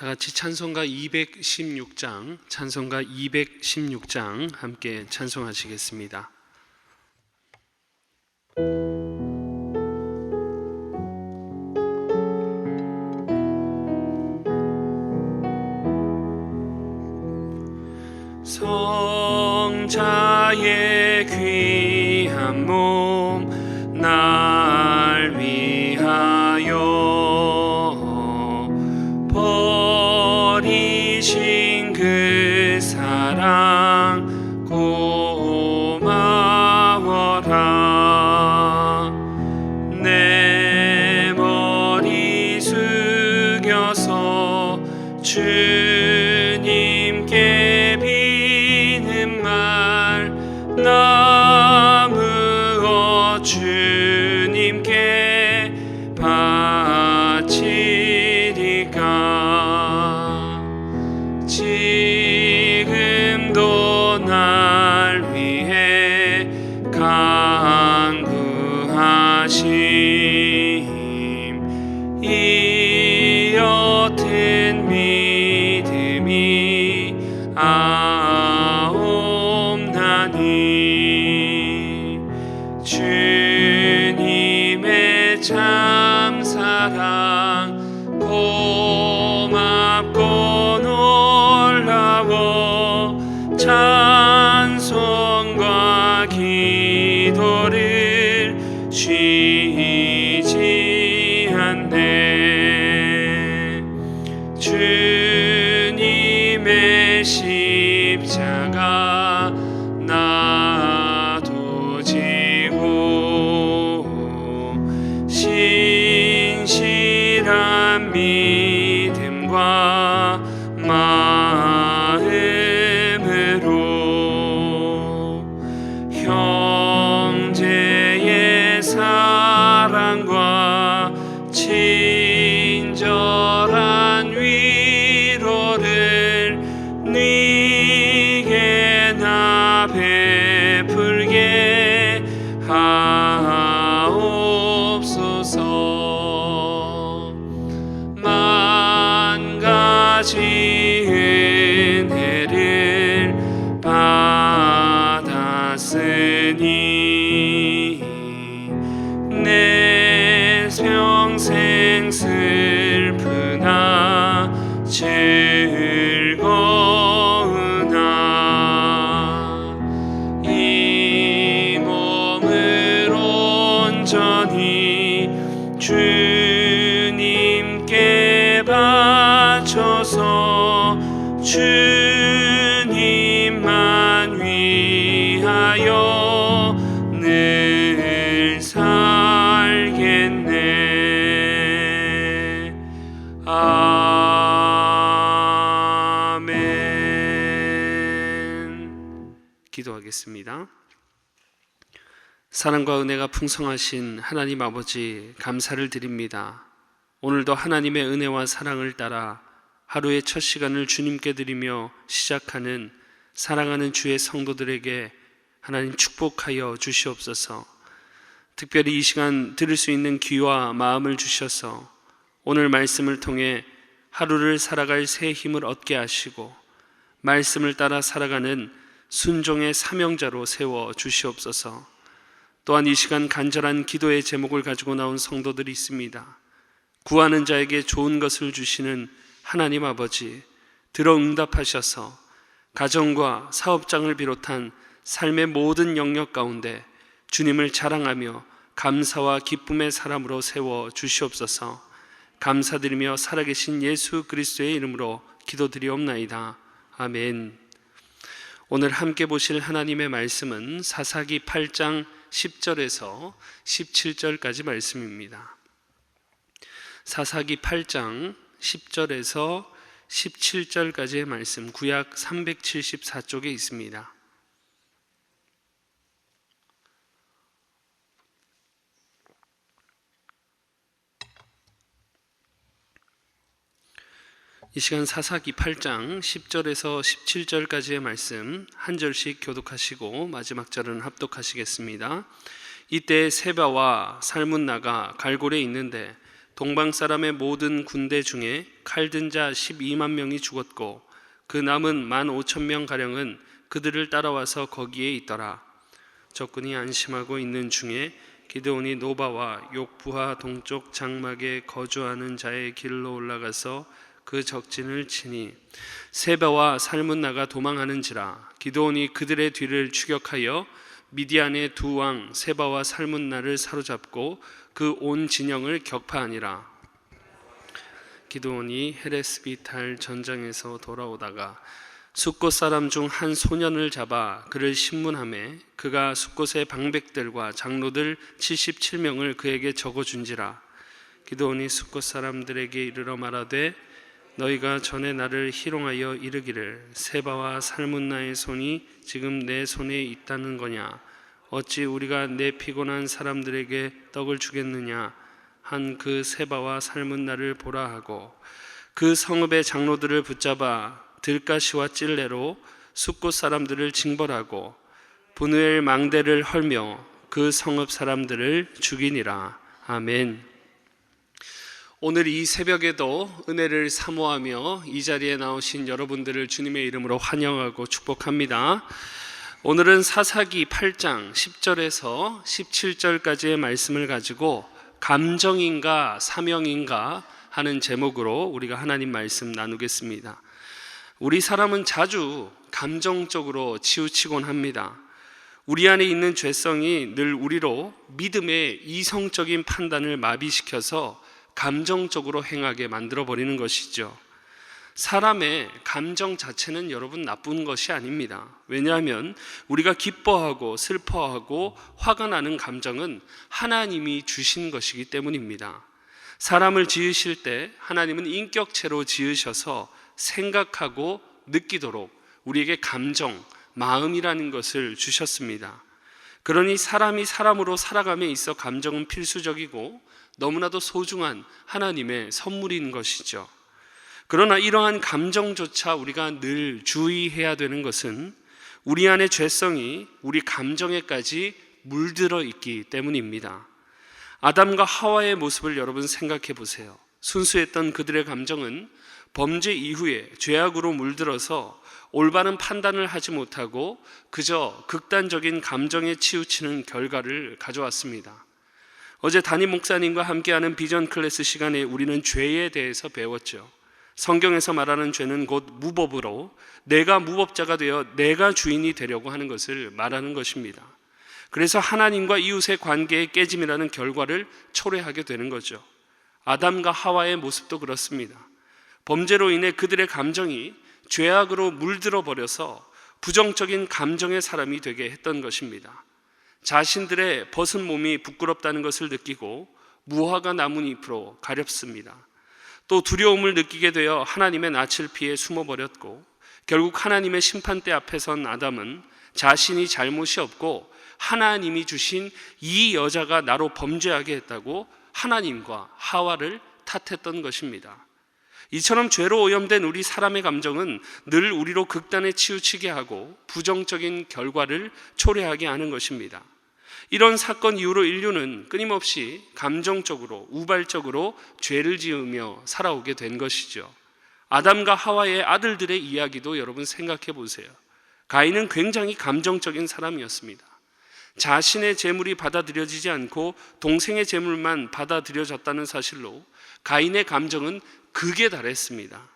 다 같이 찬송가 216장, 찬송가 216장 함께 찬송하시겠습니다. 나 주님의 십자가 슬 사랑과 은혜가 풍성하신 하나님 아버지 감사를 드립니다. 오늘도 하나님의 은혜와 사랑을 따라 하루의 첫 시간을 주님께 드리며 시작하는 사랑하는 주의 성도들에게 하나님 축복하여 주시옵소서. 특별히 이 시간 들을 수 있는 귀와 마음을 주셔서 오늘 말씀을 통해 하루를 살아갈 새 힘을 얻게 하시고 말씀을 따라 살아가는 순종의 사명자로 세워 주시옵소서. 또한 이 시간 간절한 기도의 제목을 가지고 나온 성도들이 있습니다. 구하는 자에게 좋은 것을 주시는 하나님 아버지, 들어 응답하셔서 가정과 사업장을 비롯한 삶의 모든 영역 가운데 주님을 자랑하며 감사와 기쁨의 사람으로 세워 주시옵소서. 감사드리며 살아계신 예수 그리스도의 이름으로 기도드리옵나이다. 아멘. 오늘 함께 보실 하나님의 말씀은 사사기 8장 10절에서 17절까지 말씀입니다. 사사기 8장 10절에서 17절까지의 말씀 구약 374쪽에 있습니다. 이 시간 사사기 8장 10절에서 17절까지의 말씀 한 절씩 교독하시고 마지막 절은 합독하시겠습니다. 이때 세바와 살문나가 갈골에 있는데 동방 사람의 모든 군대 중에 칼든 자 12만 명이 죽었고 그 남은 1만 5천 명 가량은 그들을 따라와서 거기에 있더라. 적군이 안심하고 있는 중에 기드온이 노바와 욕부하 동쪽 장막에 거주하는 자의 길로 올라가서 그 적진을 치니 세바와 살문나가 도망하는지라 기드온이 그들의 뒤를 추격하여 미디안의 두 왕 세바와 살문나를 사로잡고 그 온 진영을 격파하니라. 기드온이 헤레스비탈 전장에서 돌아오다가 숫곳 사람 중 한 소년을 잡아 그를 신문함에 그가 숫곳의 방백들과 장로들 77명을 그에게 적어준지라. 기드온이 숫곳 사람들에게 이르러 말하되 너희가 전에 나를 희롱하여 이르기를 세바와 살문나의 손이 지금 내 손에 있다는 거냐? 어찌 우리가 내 피곤한 사람들에게 떡을 주겠느냐? 한 그 세바와 살문나를 보라 하고 그 성읍의 장로들을 붙잡아 들가시와 찔레로 숫곳 사람들을 징벌하고 분우엘 망대를 헐며 그 성읍 사람들을 죽이니라. 아멘. 오늘 이 새벽에도 은혜를 사모하며 이 자리에 나오신 여러분들을 주님의 이름으로 환영하고 축복합니다. 오늘은 사사기 8장 10절에서 17절까지의 말씀을 가지고 감정인가 사명인가 하는 제목으로 우리가 하나님 말씀 나누겠습니다. 우리 사람은 자주 감정적으로 치우치곤 합니다. 우리 안에 있는 죄성이 늘 우리로 믿음의 이성적인 판단을 마비시켜서 감정적으로 행하게 만들어 버리는 것이죠. 사람의 감정 자체는 여러분 나쁜 것이 아닙니다. 왜냐하면 우리가 기뻐하고 슬퍼하고 화가 나는 감정은 하나님이 주신 것이기 때문입니다. 사람을 지으실 때 하나님은 인격체로 지으셔서 생각하고 느끼도록 우리에게 감정, 마음이라는 것을 주셨습니다. 그러니 사람이 사람으로 살아감에 있어 감정은 필수적이고 너무나도 소중한 하나님의 선물인 것이죠. 그러나 이러한 감정조차 우리가 늘 주의해야 되는 것은 우리 안의 죄성이 우리 감정에까지 물들어 있기 때문입니다. 아담과 하와의 모습을 여러분 생각해 보세요. 순수했던 그들의 감정은 범죄 이후에 죄악으로 물들어서 올바른 판단을 하지 못하고 그저 극단적인 감정에 치우치는 결과를 가져왔습니다. 어제 담임 목사님과 함께하는 비전 클래스 시간에 우리는 죄에 대해서 배웠죠. 성경에서 말하는 죄는 곧 무법으로 내가 무법자가 되어 내가 주인이 되려고 하는 것을 말하는 것입니다. 그래서 하나님과 이웃의 관계의 깨짐이라는 결과를 초래하게 되는 거죠. 아담과 하와의 모습도 그렇습니다. 범죄로 인해 그들의 감정이 죄악으로 물들어 버려서 부정적인 감정의 사람이 되게 했던 것입니다. 자신들의 벗은 몸이 부끄럽다는 것을 느끼고 무화과 나뭇잎으로 가렵습니다. 또 두려움을 느끼게 되어 하나님의 낯을 피해 숨어버렸고 결국 하나님의 심판대 앞에 선 아담은 자신이 잘못이 없고 하나님이 주신 이 여자가 나로 범죄하게 했다고 하나님과 하와를 탓했던 것입니다. 이처럼 죄로 오염된 우리 사람의 감정은 늘 우리로 극단에 치우치게 하고 부정적인 결과를 초래하게 하는 것입니다. 이런 사건 이후로 인류는 끊임없이 감정적으로 우발적으로 죄를 지으며 살아오게 된 것이죠. 아담과 하와의 아들들의 이야기도 여러분 생각해 보세요. 가인은 굉장히 감정적인 사람이었습니다. 자신의 재물이 받아들여지지 않고 동생의 재물만 받아들여졌다는 사실로 가인의 감정은 극에 달했습니다.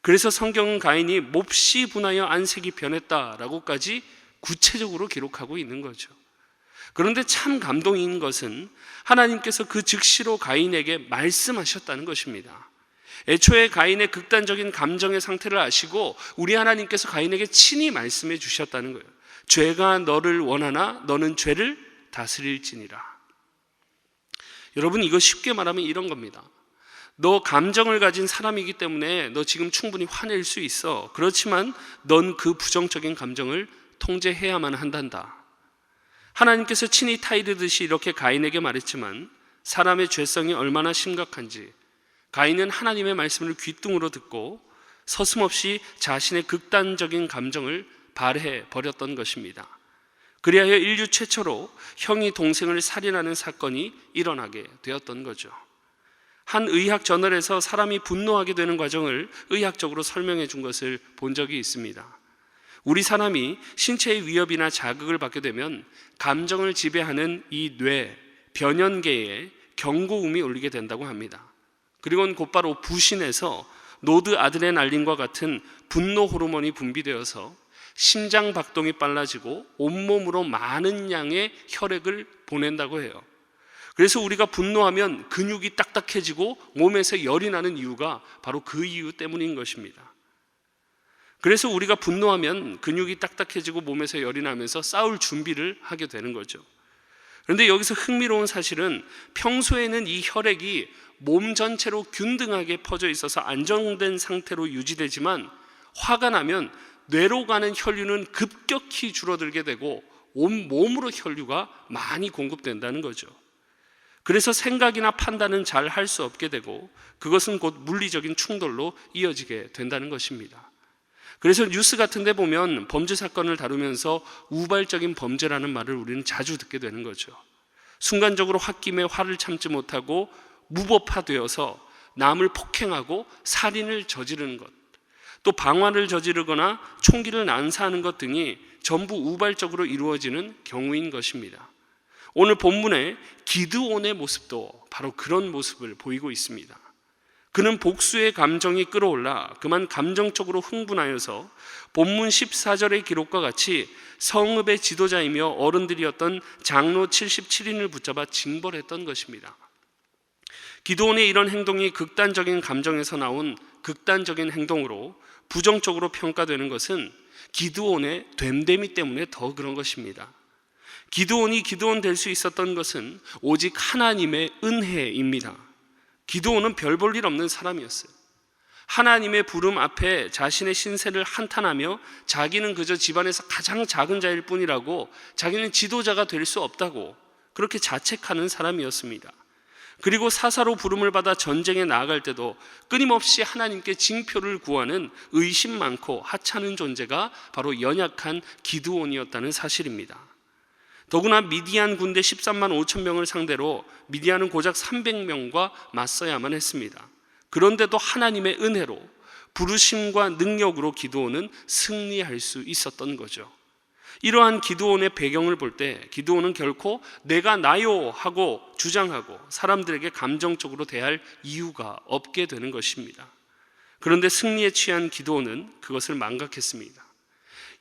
그래서 성경은 가인이 몹시 분하여 안색이 변했다라고까지 구체적으로 기록하고 있는 거죠. 그런데 참 감동인 것은 하나님께서 그 즉시로 가인에게 말씀하셨다는 것입니다. 애초에 가인의 극단적인 감정의 상태를 아시고 우리 하나님께서 가인에게 친히 말씀해 주셨다는 거예요. 죄가 너를 원하나 너는 죄를 다스릴지니라. 여러분 이거 쉽게 말하면 이런 겁니다. 너 감정을 가진 사람이기 때문에 너 지금 충분히 화낼 수 있어. 그렇지만 넌 그 부정적인 감정을 통제해야만 한단다. 하나님께서 친히 타이르듯이 이렇게 가인에게 말했지만 사람의 죄성이 얼마나 심각한지 가인은 하나님의 말씀을 귀뚱으로 듣고 서슴없이 자신의 극단적인 감정을 발해 버렸던 것입니다. 그리하여 인류 최초로 형이 동생을 살인하는 사건이 일어나게 되었던 거죠. 한 의학 저널에서 사람이 분노하게 되는 과정을 의학적으로 설명해 준 것을 본 적이 있습니다. 우리 사람이 신체의 위협이나 자극을 받게 되면 감정을 지배하는 이 뇌, 변연계에 경고음이 울리게 된다고 합니다. 그리고는 곧바로 부신해서 노드 아드레날린과 같은 분노 호르몬이 분비되어서 심장 박동이 빨라지고 온몸으로 많은 양의 혈액을 보낸다고 해요. 그래서 우리가 분노하면 근육이 딱딱해지고 몸에서 열이 나는 이유가 바로 그 이유 때문인 것입니다. 그래서 우리가 분노하면 근육이 딱딱해지고 몸에서 열이 나면서 싸울 준비를 하게 되는 거죠. 그런데 여기서 흥미로운 사실은 평소에는 이 혈액이 몸 전체로 균등하게 퍼져 있어서 안정된 상태로 유지되지만 화가 나면 뇌로 가는 혈류는 급격히 줄어들게 되고 온 몸으로 혈류가 많이 공급된다는 거죠. 그래서 생각이나 판단은 잘 할 수 없게 되고 그것은 곧 물리적인 충돌로 이어지게 된다는 것입니다. 그래서 뉴스 같은 데 보면 범죄 사건을 다루면서 우발적인 범죄라는 말을 우리는 자주 듣게 되는 거죠. 순간적으로 홧김에 화를 참지 못하고 무법화되어서 남을 폭행하고 살인을 저지르는 것, 또 방화를 저지르거나 총기를 난사하는 것 등이 전부 우발적으로 이루어지는 경우인 것입니다. 오늘 본문에 기드온의 모습도 바로 그런 모습을 보이고 있습니다. 그는 복수의 감정이 끌어올라 그만 감정적으로 흥분하여서 본문 14절의 기록과 같이 성읍의 지도자이며 어른들이었던 장로 77인을 붙잡아 징벌했던 것입니다. 기도원의 이런 행동이 극단적인 감정에서 나온 극단적인 행동으로 부정적으로 평가되는 것은 기드온의 됨됨이 때문에 더 그런 것입니다. 기드온이 기드온 될수 있었던 것은 오직 하나님의 은혜입니다. 기드온은 별 볼 일 없는 사람이었어요. 하나님의 부름 앞에 자신의 신세를 한탄하며 자기는 그저 집안에서 가장 작은 자일 뿐이라고 자기는 지도자가 될 수 없다고 그렇게 자책하는 사람이었습니다. 그리고 사사로 부름을 받아 전쟁에 나아갈 때도 끊임없이 하나님께 징표를 구하는 의심 많고 하찮은 존재가 바로 연약한 기드온이었다는 사실입니다. 더구나 미디안 군대 13만 5천 명을 상대로 미디안은 고작 300명과 맞서야만 했습니다. 그런데도 하나님의 은혜로 부르심과 능력으로 기도원은 승리할 수 있었던 거죠. 이러한 기도원의 배경을 볼 때 기도원은 결코 내가 나요 하고 주장하고 사람들에게 감정적으로 대할 이유가 없게 되는 것입니다. 그런데 승리에 취한 기도원은 그것을 망각했습니다.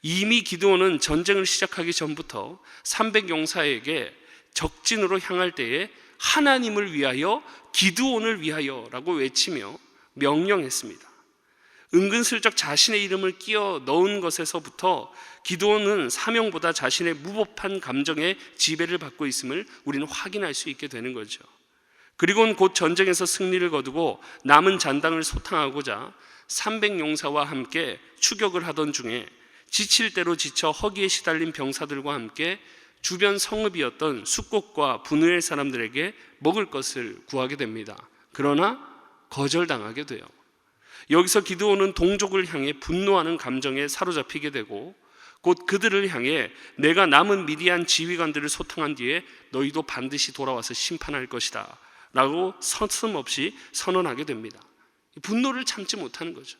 이미 기도원은 전쟁을 시작하기 전부터 300 용사에게 적진으로 향할 때에 하나님을 위하여 기드온을 위하여라고 외치며 명령했습니다. 은근슬쩍 자신의 이름을 끼워 넣은 것에서부터 기도원은 사명보다 자신의 무법한 감정의 지배를 받고 있음을 우리는 확인할 수 있게 되는 거죠. 그리고는 곧 전쟁에서 승리를 거두고 남은 잔당을 소탕하고자 300 용사와 함께 추격을 하던 중에 지칠 대로 지쳐 허기에 시달린 병사들과 함께 주변 성읍이었던 숙곡과 분우엘 사람들에게 먹을 것을 구하게 됩니다. 그러나 거절당하게 돼요. 여기서 기드온은 동족을 향해 분노하는 감정에 사로잡히게 되고 곧 그들을 향해 내가 남은 미디안 지휘관들을 소탕한 뒤에 너희도 반드시 돌아와서 심판할 것이다. 라고 서슴없이 선언하게 됩니다. 분노를 참지 못하는 거죠.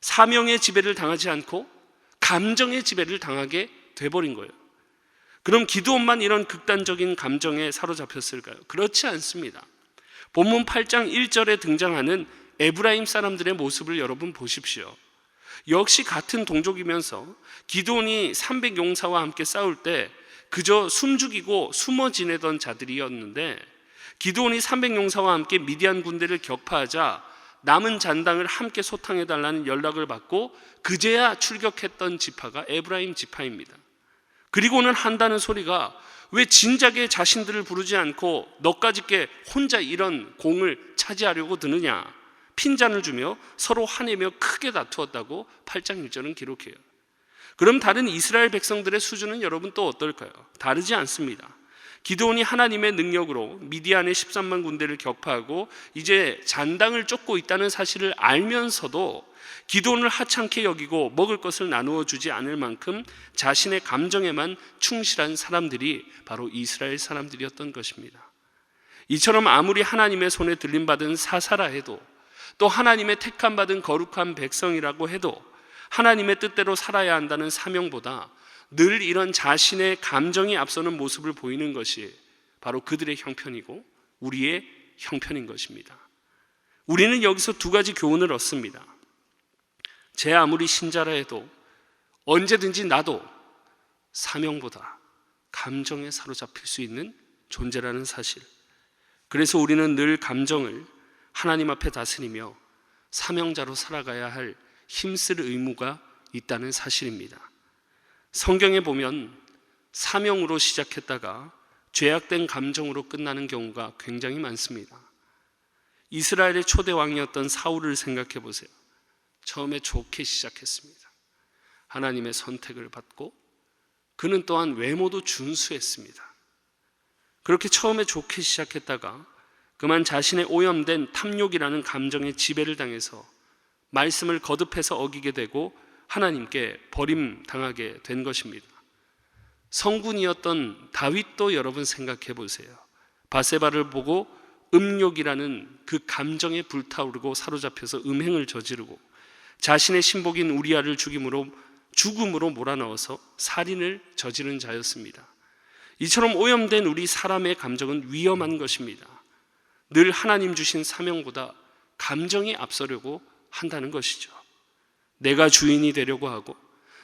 사명의 지배를 당하지 않고 감정의 지배를 당하게 돼버린 거예요. 그럼 기도원만 이런 극단적인 감정에 사로잡혔을까요? 그렇지 않습니다. 본문 8장 1절에 등장하는 에브라임 사람들의 모습을 여러분 보십시오. 역시 같은 동족이면서 기도원이 300용사와 함께 싸울 때 그저 숨죽이고 숨어 지내던 자들이었는데 기도원이 300용사와 함께 미디안 군대를 격파하자 남은 잔당을 함께 소탕해 달라는 연락을 받고 그제야 출격했던 지파가 에브라임 지파입니다. 그리고는 한다는 소리가 왜 진작에 자신들을 부르지 않고 너까지께 혼자 이런 공을 차지하려고 드느냐 핀잔을 주며 서로 화내며 크게 다투었다고 8장 1절은 기록해요. 그럼 다른 이스라엘 백성들의 수준은 여러분 또 어떨까요? 다르지 않습니다. 기도원이 하나님의 능력으로 미디안의 13만 군대를 격파하고 이제 잔당을 쫓고 있다는 사실을 알면서도 기도원을 하찮게 여기고 먹을 것을 나누어 주지 않을 만큼 자신의 감정에만 충실한 사람들이 바로 이스라엘 사람들이었던 것입니다. 이처럼 아무리 하나님의 손에 들림받은 사사라 해도 또 하나님의 택함 받은 거룩한 백성이라고 해도 하나님의 뜻대로 살아야 한다는 사명보다 늘 이런 자신의 감정이 앞서는 모습을 보이는 것이 바로 그들의 형편이고 우리의 형편인 것입니다. 우리는 여기서 두 가지 교훈을 얻습니다. 제 아무리 신자라 해도 언제든지 나도 사명보다 감정에 사로잡힐 수 있는 존재라는 사실. 그래서 우리는 늘 감정을 하나님 앞에 다스리며 사명자로 살아가야 할 힘쓸 의무가 있다는 사실입니다. 성경에 보면 사명으로 시작했다가 죄악된 감정으로 끝나는 경우가 굉장히 많습니다. 이스라엘의 초대 왕이었던 사울을 생각해 보세요. 처음에 좋게 시작했습니다. 하나님의 선택을 받고 그는 또한 외모도 준수했습니다. 그렇게 처음에 좋게 시작했다가 그만 자신의 오염된 탐욕이라는 감정의 지배를 당해서 말씀을 거듭해서 어기게 되고 하나님께 버림당하게 된 것입니다. 성군이었던 다윗도 여러분 생각해 보세요. 바세바를 보고 음욕이라는 그 감정에 불타오르고 사로잡혀서 음행을 저지르고 자신의 신복인 우리아를 죽임으로 죽음으로 몰아넣어서 살인을 저지른 자였습니다. 이처럼 오염된 우리 사람의 감정은 위험한 것입니다. 늘 하나님 주신 사명보다 감정이 앞서려고 한다는 것이죠. 내가 주인이 되려고 하고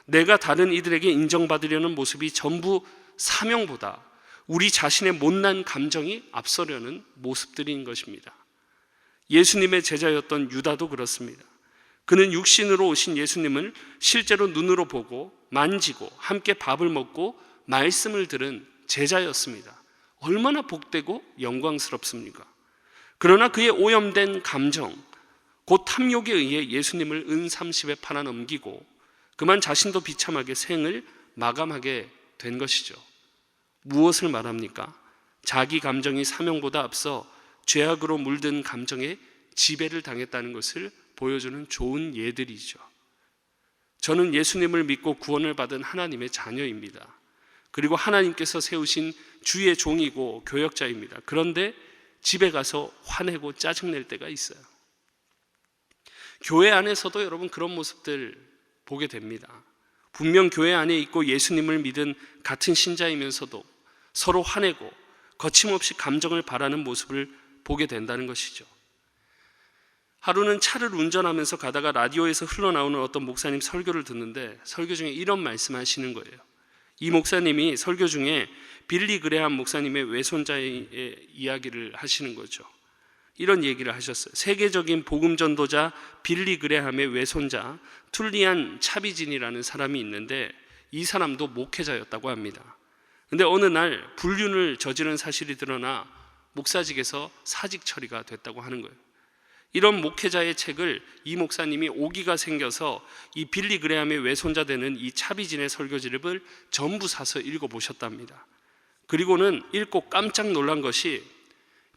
내가 다른 이들에게 인정받으려는 모습이 전부 사명보다 우리 자신의 못난 감정이 앞서려는 모습들인 것입니다. 예수님의 제자였던 유다도 그렇습니다. 그는 육신으로 오신 예수님을 실제로 눈으로 보고 만지고 함께 밥을 먹고 말씀을 들은 제자였습니다. 얼마나 복되고 영광스럽습니까? 그러나 그의 오염된 감정, 곧 탐욕에 의해 예수님을 은 30에 팔아 넘기고 그만 자신도 비참하게 생을 마감하게 된 것이죠. 무엇을 말합니까? 자기 감정이 사명보다 앞서 죄악으로 물든 감정에 지배를 당했다는 것을 보여주는 좋은 예들이죠. 저는 예수님을 믿고 구원을 받은 하나님의 자녀입니다. 그리고 하나님께서 세우신 주의 종이고 교역자입니다. 그런데 집에 가서 화내고 짜증낼 때가 있어요. 교회 안에서도 여러분 그런 모습들 보게 됩니다. 분명 교회 안에 있고 예수님을 믿은 같은 신자이면서도 서로 화내고 거침없이 감정을 바라는 모습을 보게 된다는 것이죠. 하루는 차를 운전하면서 가다가 라디오에서 흘러나오는 어떤 목사님 설교를 듣는데 설교 중에 이런 말씀 하시는 거예요. 이 목사님이 설교 중에 빌리 그레함 목사님의 외손자의 이야기를 하시는 거죠. 이런 얘기를 하셨어요. 세계적인 복음 전도자 빌리 그레함의 외손자 툴리안 차비진이라는 사람이 있는데 이 사람도 목회자였다고 합니다. 근데 어느 날 불륜을 저지른 사실이 드러나 목사직에서 사직 처리가 됐다고 하는 거예요. 이런 목회자의 책을 이 목사님이 오기가 생겨서 이 빌리 그레함의 외손자 되는 이 차비진의 설교집을 전부 사서 읽어보셨답니다. 그리고는 읽고 깜짝 놀란 것이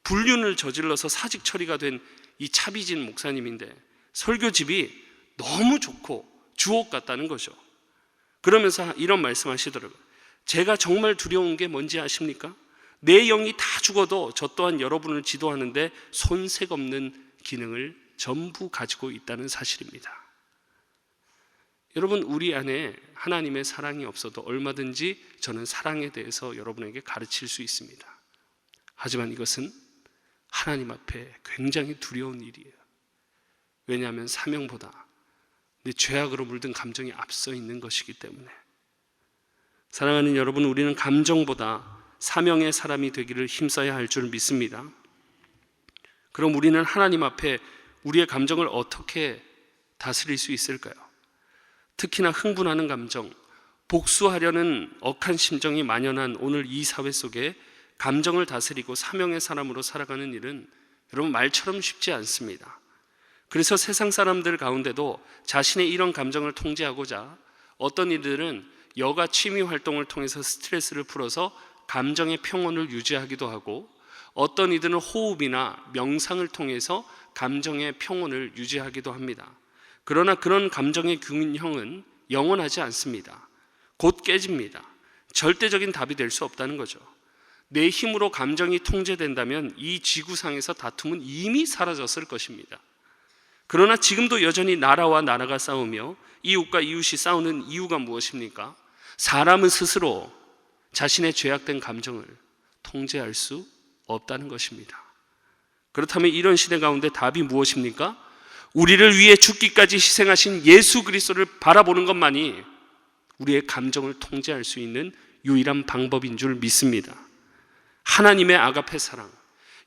불륜을 저질러서 사직 처리가 된 이 차비진 목사님인데 설교집이 너무 좋고 주옥 같다는 거죠. 그러면서 이런 말씀 하시더라고요. 제가 정말 두려운 게 뭔지 아십니까? 내 영이 다 죽어도 저 또한 여러분을 지도하는데 손색 없는 기능을 전부 가지고 있다는 사실입니다. 여러분, 우리 안에 하나님의 사랑이 없어도 얼마든지 저는 사랑에 대해서 여러분에게 가르칠 수 있습니다. 하지만 이것은 하나님 앞에 굉장히 두려운 일이에요. 왜냐하면 사명보다 내 죄악으로 물든 감정이 앞서 있는 것이기 때문에. 사랑하는 여러분, 우리는 감정보다 사명의 사람이 되기를 힘써야 할 줄 믿습니다. 그럼 우리는 하나님 앞에 우리의 감정을 어떻게 다스릴 수 있을까요? 특히나 흥분하는 감정, 복수하려는 억한 심정이 만연한 오늘 이 사회 속에 감정을 다스리고 사명의 사람으로 살아가는 일은 여러분 말처럼 쉽지 않습니다. 그래서 세상 사람들 가운데도 자신의 이런 감정을 통제하고자 어떤 이들은 여가 취미 활동을 통해서 스트레스를 풀어서 감정의 평온을 유지하기도 하고 어떤 이들은 호흡이나 명상을 통해서 감정의 평온을 유지하기도 합니다. 그러나 그런 감정의 균형은 영원하지 않습니다. 곧 깨집니다. 절대적인 답이 될 수 없다는 거죠. 내 힘으로 감정이 통제된다면 이 지구상에서 다툼은 이미 사라졌을 것입니다. 그러나 지금도 여전히 나라와 나라가 싸우며 이웃과 이웃이 싸우는 이유가 무엇입니까? 사람은 스스로 자신의 죄악된 감정을 통제할 수 없다는 것입니다. 그렇다면 이런 시대 가운데 답이 무엇입니까? 우리를 위해 죽기까지 희생하신 예수 그리스도를 바라보는 것만이 우리의 감정을 통제할 수 있는 유일한 방법인 줄 믿습니다. 하나님의 아가페 사랑,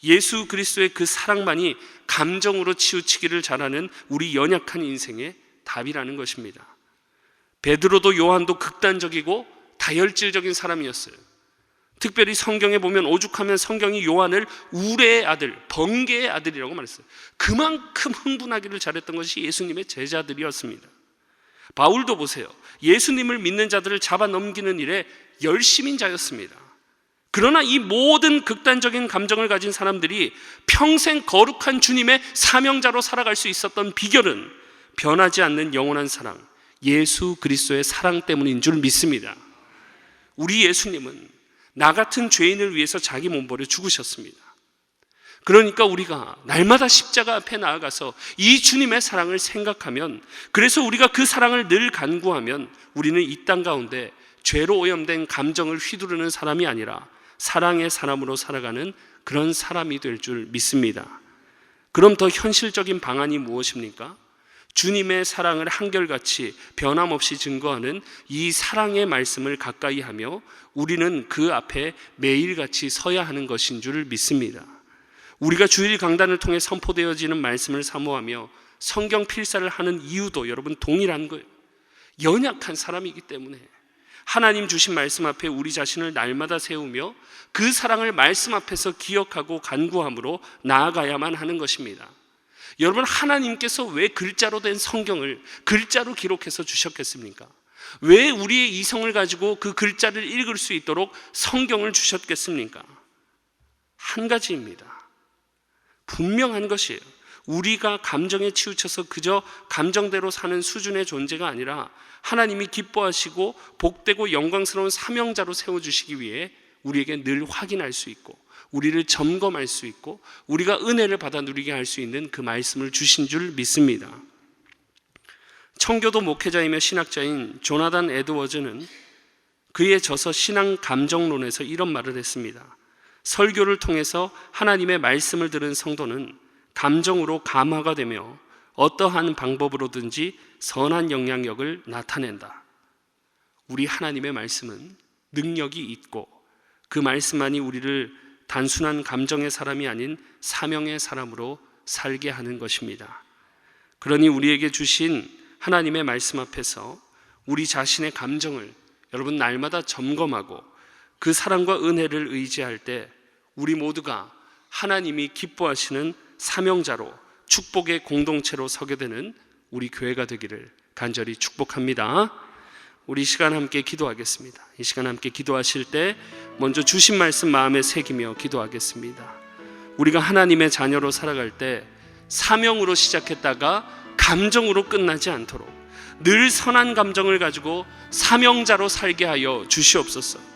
예수 그리스도의 그 사랑만이 감정으로 치우치기를 잘하는 우리 연약한 인생의 답이라는 것입니다. 베드로도 요한도 극단적이고 다혈질적인 사람이었어요. 특별히 성경에 보면 오죽하면 성경이 요한을 우레의 아들, 번개의 아들이라고 말했어요. 그만큼 흥분하기를 잘했던 것이 예수님의 제자들이었습니다. 바울도 보세요. 예수님을 믿는 자들을 잡아 넘기는 일에 열심인 자였습니다. 그러나 이 모든 극단적인 감정을 가진 사람들이 평생 거룩한 주님의 사명자로 살아갈 수 있었던 비결은 변하지 않는 영원한 사랑, 예수 그리스도의 사랑 때문인 줄 믿습니다. 우리 예수님은 나 같은 죄인을 위해서 자기 몸버려 죽으셨습니다. 그러니까 우리가 날마다 십자가 앞에 나아가서 이 주님의 사랑을 생각하면 그래서 우리가 그 사랑을 늘 간구하면 우리는 이 땅 가운데 죄로 오염된 감정을 휘두르는 사람이 아니라 사랑의 사람으로 살아가는 그런 사람이 될 줄 믿습니다. 그럼 더 현실적인 방안이 무엇입니까? 주님의 사랑을 한결같이 변함없이 증거하는 이 사랑의 말씀을 가까이 하며 우리는 그 앞에 매일같이 서야 하는 것인 줄 믿습니다. 우리가 주일 강단을 통해 선포되어지는 말씀을 사모하며 성경 필사를 하는 이유도 여러분 동일한 거예요. 연약한 사람이기 때문에 하나님 주신 말씀 앞에 우리 자신을 날마다 세우며 그 사랑을 말씀 앞에서 기억하고 간구함으로 나아가야만 하는 것입니다. 여러분 하나님께서 왜 글자로 된 성경을 글자로 기록해서 주셨겠습니까? 왜 우리의 이성을 가지고 그 글자를 읽을 수 있도록 성경을 주셨겠습니까? 한 가지입니다. 분명한 것이에요. 우리가 감정에 치우쳐서 그저 감정대로 사는 수준의 존재가 아니라 하나님이 기뻐하시고 복되고 영광스러운 사명자로 세워주시기 위해 우리에게 늘 확인할 수 있고 우리를 점검할 수 있고 우리가 은혜를 받아 누리게 할 수 있는 그 말씀을 주신 줄 믿습니다. 청교도 목회자이며 신학자인 조나단 에드워즈는 그의 저서 신앙 감정론에서 이런 말을 했습니다. 설교를 통해서 하나님의 말씀을 들은 성도는 감정으로 감화가 되며 어떠한 방법으로든지 선한 영향력을 나타낸다. 우리 하나님의 말씀은 능력이 있고 그 말씀만이 우리를 단순한 감정의 사람이 아닌 사명의 사람으로 살게 하는 것입니다. 그러니 우리에게 주신 하나님의 말씀 앞에서 우리 자신의 감정을 여러분 날마다 점검하고 그 사랑과 은혜를 의지할 때 우리 모두가 하나님이 기뻐하시는 사명자로 축복의 공동체로 서게 되는 우리 교회가 되기를 간절히 축복합니다. 우리 시간 함께 기도하겠습니다. 이 시간 함께 기도하실 때 먼저 주신 말씀 마음에 새기며 기도하겠습니다. 우리가 하나님의 자녀로 살아갈 때 사명으로 시작했다가 감정으로 끝나지 않도록 늘 선한 감정을 가지고 사명자로 살게 하여 주시옵소서.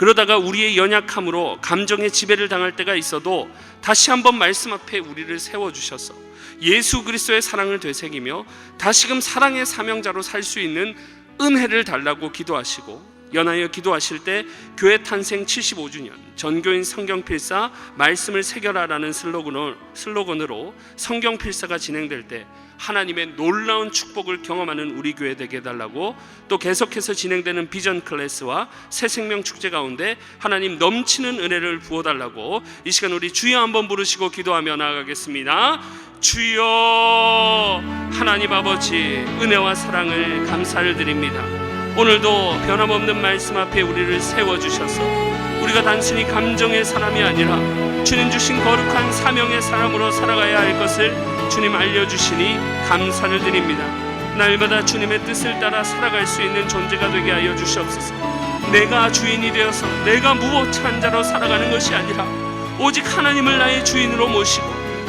그러다가 우리의 연약함으로 감정의 지배를 당할 때가 있어도 다시 한번 말씀 앞에 우리를 세워 주셔서 예수 그리스도의 사랑을 되새기며 다시금 사랑의 사명자로 살 수 있는 은혜를 달라고 기도하시고 연하여 기도하실 때 교회 탄생 75주년 전교인 성경 필사 말씀을 새겨라라는 슬로건으로, 성경 필사가 진행될 때 하나님의 놀라운 축복을 경험하는 우리 교회 되게 해달라고 또 계속해서 진행되는 비전 클래스와 새 생명 축제 가운데 하나님 넘치는 은혜를 부어달라고 이 시간 우리 주여 한번 부르시고 기도하며 나아가겠습니다. 주여 하나님 아버지 은혜와 사랑을 감사를 드립니다. 오늘도 변함없는 말씀 앞에 우리를 세워 주셔서 우리가 단순히 감정의 사람이 아니라 주님 주신 거룩한 사명의 사람으로 살아가야 할 것을 주님 알려주시니 감사를 드립니다. 날마다 주님의 뜻을 따라 살아갈 수 있는 존재가 되게 하여 주시옵소서. 내가 주인이 되어서 내가 무엇한 자로 살아가는 것이 아니라 오직 하나님을 나의 주인으로 모시고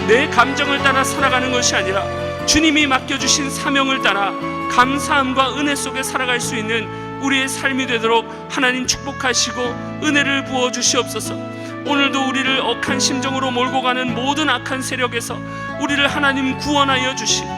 내 감정을 따라 살아가는 것이 아니라 주님이 맡겨주신 사명을 따라 감사함과 은혜 속에 살아갈 수 있는 우리의 삶이 되도록 하나님 축복하시고 은혜를 부어 주시옵소서. 오늘도 우리를 억한 심정으로 몰고 가는 모든 악한 세력에서 우리를 하나님 구원하여 주시고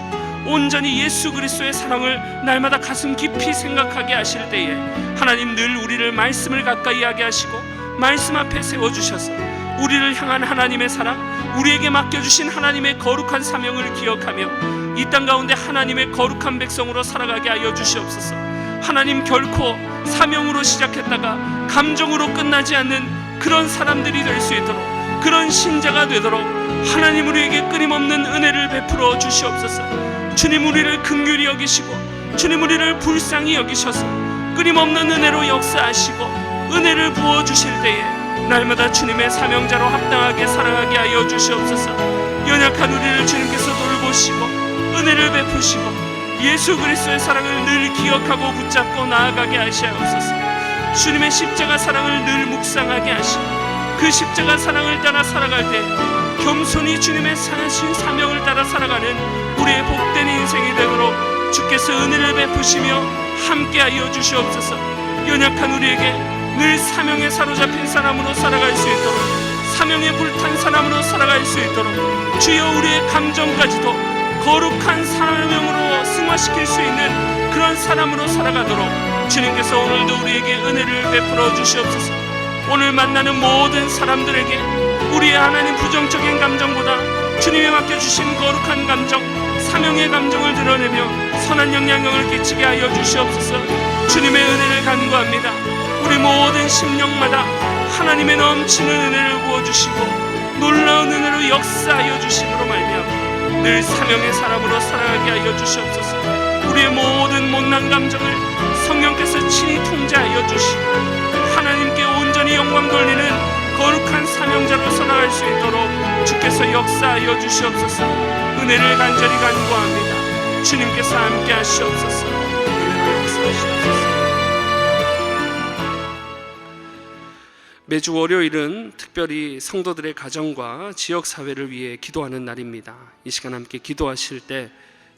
온전히 예수 그리스도의 사랑을 날마다 가슴 깊이 생각하게 하실 때에 하나님 늘 우리를 말씀을 가까이 하게 하시고 말씀 앞에 세워 주셔서 우리를 향한 하나님의 사랑, 우리에게 맡겨 주신 하나님의 거룩한 사명을 기억하며 이 땅 가운데 하나님의 거룩한 백성으로 살아가게 하여 주시옵소서. 하나님 결코 사명으로 시작했다가 감정으로 끝나지 않는 그런 사람들이 될 수 있도록 그런 신자가 되도록 하나님 우리에게 끊임없는 은혜를 베풀어 주시옵소서. 주님 우리를 긍휼히 여기시고 주님 우리를 불쌍히 여기셔서 끊임없는 은혜로 역사하시고 은혜를 부어 주실 때에 날마다 주님의 사명자로 합당하게 살아가게 하여 주시옵소서. 연약한 우리를 주님께서 돌보시고 은혜를 베푸시고 예수 그리스도의 사랑을 늘 기억하고 붙잡고 나아가게 하시옵소서. 주님의 십자가 사랑을 늘 묵상하게 하시고 그 십자가 사랑을 따라 살아갈 때 겸손히 주님의 사신 사명을 따라 살아가는 우리의 복된 인생이 되도록 주께서 은혜를 베푸시며 함께하여 주시옵소서. 연약한 우리에게 늘 사명에 사로잡힌 사람으로 살아갈 수 있도록 사명에 불탄 사람으로 살아갈 수 있도록 주여 우리의 감정까지도 거룩한 사명으로 승화시킬 수 있는 그런 사람으로 살아가도록 주님께서 오늘도 우리에게 은혜를 베풀어 주시옵소서. 오늘 만나는 모든 사람들에게 우리의 하나님 부정적인 감정보다 주님이 맡겨주신 거룩한 감정, 사명의 감정을 드러내며 선한 영향력을 끼치게 하여 주시옵소서. 주님의 은혜를 간구합니다. 우리 모든 심령마다 하나님의 넘치는 은혜를 부어주시고 놀라운 은혜로 역사하여 주심으로 말미암아 늘 사명의 사람으로 살아가게 하여 주시옵소서. 우리의 모든 못난 감정을 성령께서 친히 통제하여 주시고 하나님께 온전히 영광 돌리는 거룩한 사명자로 살아갈 수 있도록 주께서 역사하여 주시옵소서. 은혜를 간절히 간구합니다. 주님께서 함께 하시옵소서. 매주 월요일은 특별히 성도들의 가정과 지역 사회를 위해 기도하는 날입니다. 이 시간 함께 기도하실 때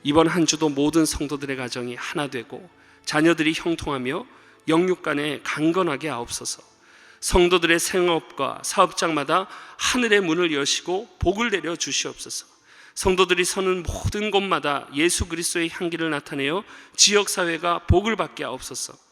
이번 한 주도 모든 성도들의 가정이 하나 되고 자녀들이 형통하며 영육 간에 강건하게 하옵소서. 성도들의 생업과 사업장마다 하늘의 문을 여시고 복을 내려 주시옵소서. 성도들이 서는 모든 곳마다 예수 그리스도의 향기를 나타내어 지역 사회가 복을 받게 하옵소서.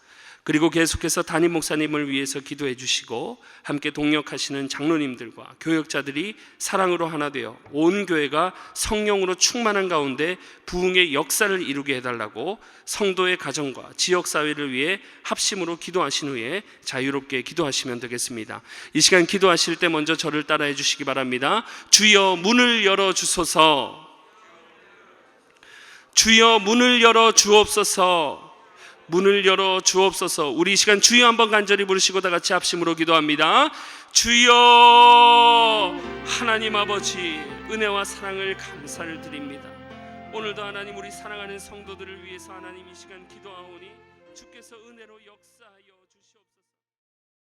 그리고 계속해서 담임 목사님을 위해서 기도해 주시고 함께 동역하시는 장로님들과 교역자들이 사랑으로 하나 되어 온 교회가 성령으로 충만한 가운데 부흥의 역사를 이루게 해달라고 성도의 가정과 지역 사회를 위해 합심으로 기도하신 후에 자유롭게 기도하시면 되겠습니다. 이 시간 기도하실 때 먼저 저를 따라해 주시기 바랍니다. 주여 문을 열어 주소서. 주여 문을 열어 주옵소서. 문을 열어 주옵소서. 우리 이 시간 주여 한번 간절히 부르시고 다 같이 합심으로 기도합니다. 주여 하나님 아버지 은혜와 사랑을 감사를 드립니다. 오늘도 하나님 우리 사랑하는 성도들을 위해서 하나님 이 시간 기도하오니 주께서 은혜로 역사하여